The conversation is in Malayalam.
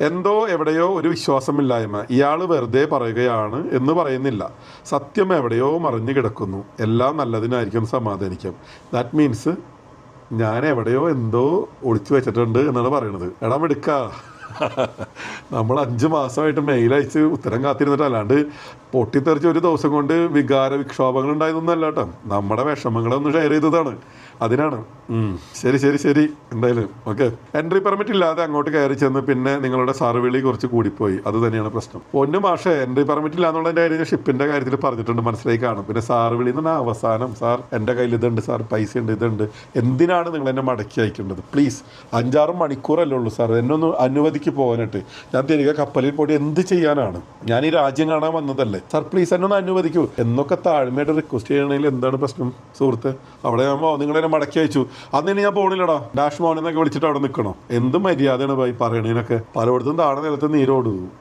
എന്തോ എവിടെയോ ഒരു വിശ്വാസമില്ലായ്മ. ഇയാൾ വെറുതെ പറയുകയാണ് എന്ന് പറയുന്നില്ല. സത്യം എവിടെയോ മറിഞ്ഞു കിടക്കുന്നു. എല്ലാം നല്ലതിനായിരിക്കും സമാധാനിക്കും. ദാറ്റ് മീൻസ് ഞാൻ എവിടെയോ എന്തോ ഒളിച്ചു വെച്ചിട്ടുണ്ട് എന്നാണ് പറയുന്നത്. എടാ മിടുക്ക. നമ്മൾ അഞ്ച് മാസമായിട്ട് മെയിൽ അയച്ച് ഉത്തരം കാത്തിരുന്നിട്ട് അല്ലാണ്ട് പൊട്ടിത്തെറിച്ച് ഒരു ദിവസം കൊണ്ട് വികാര വിക്ഷോഭങ്ങൾ ഉണ്ടായതൊന്നല്ല കേട്ടോ. നമ്മുടെ വിഷമങ്ങളൊന്ന് ഷെയർ ചെയ്തതാണ്. അതിനാണ്. ശരി ശരി ശരി. എന്തായാലും. ഓക്കെ എൻട്രി പെർമിറ്റ് ഇല്ലാതെ അങ്ങോട്ട് കയറി ചെന്ന് പിന്നെ നിങ്ങളുടെ സർവിളി കുറച്ച് കൂടിപ്പോയി. അത് തന്നെയാണ് പ്രശ്നം. ഒന്ന് മാഷേ എൻട്രി പെർമിറ്റ് ഇല്ല എന്നുള്ളതിന്റെ കാര്യം ഷിപ്പിന്റെ കാര്യത്തിൽ പറഞ്ഞിട്ടുണ്ട്. മനസ്സിലായി കാണും. പിന്നെ സാർ വിളി എന്ന് പറഞ്ഞാൽ അവസാനം സാർ എന്റെ കയ്യിൽ ഇതുണ്ട് സാർ പൈസ ഉണ്ട് ഇതുണ്ട്. എന്തിനാണ് നിങ്ങൾ എന്നെ മടക്കി അയക്കേണ്ടത്? പ്ലീസ് അഞ്ചാറ് മണിക്കൂറല്ലേ ഉള്ളൂ സാർ എന്നെ ഒന്ന് അനുവദിക്ക് പോകാനായിട്ട്. ഞാൻ തിരികെ കപ്പലിൽ പോയി എന്ത് ചെയ്യാനാണ്? ഞാൻ ഈ രാജ്യം കാണാൻ വന്നതല്ലേ? സർ പ്ലീസ് എന്നെ ഒന്ന് അനുവദിക്കൂ. എന്നൊക്കെ താഴ്മയായിട്ട് റിക്വസ്റ്റ് ചെയ്യണമെങ്കിൽ എന്താണ് പ്രശ്നം സുഹൃത്ത്? അവിടെ നിങ്ങൾ എന്നെ മടക്കി അയച്ചു. അന്ന് ഇനി ഞാൻ പോണില്ലടാ. ഡാഷ് മോനെന്നൊക്കെ വിളിച്ചിട്ട് അവിടെ നിൽക്കണോ എന്ത് മര്യാദയാണ് പോയി പറയണേനൊക്കെ? പലയിടത്തും താഴെ നിലത്ത് നീരോടുന്നു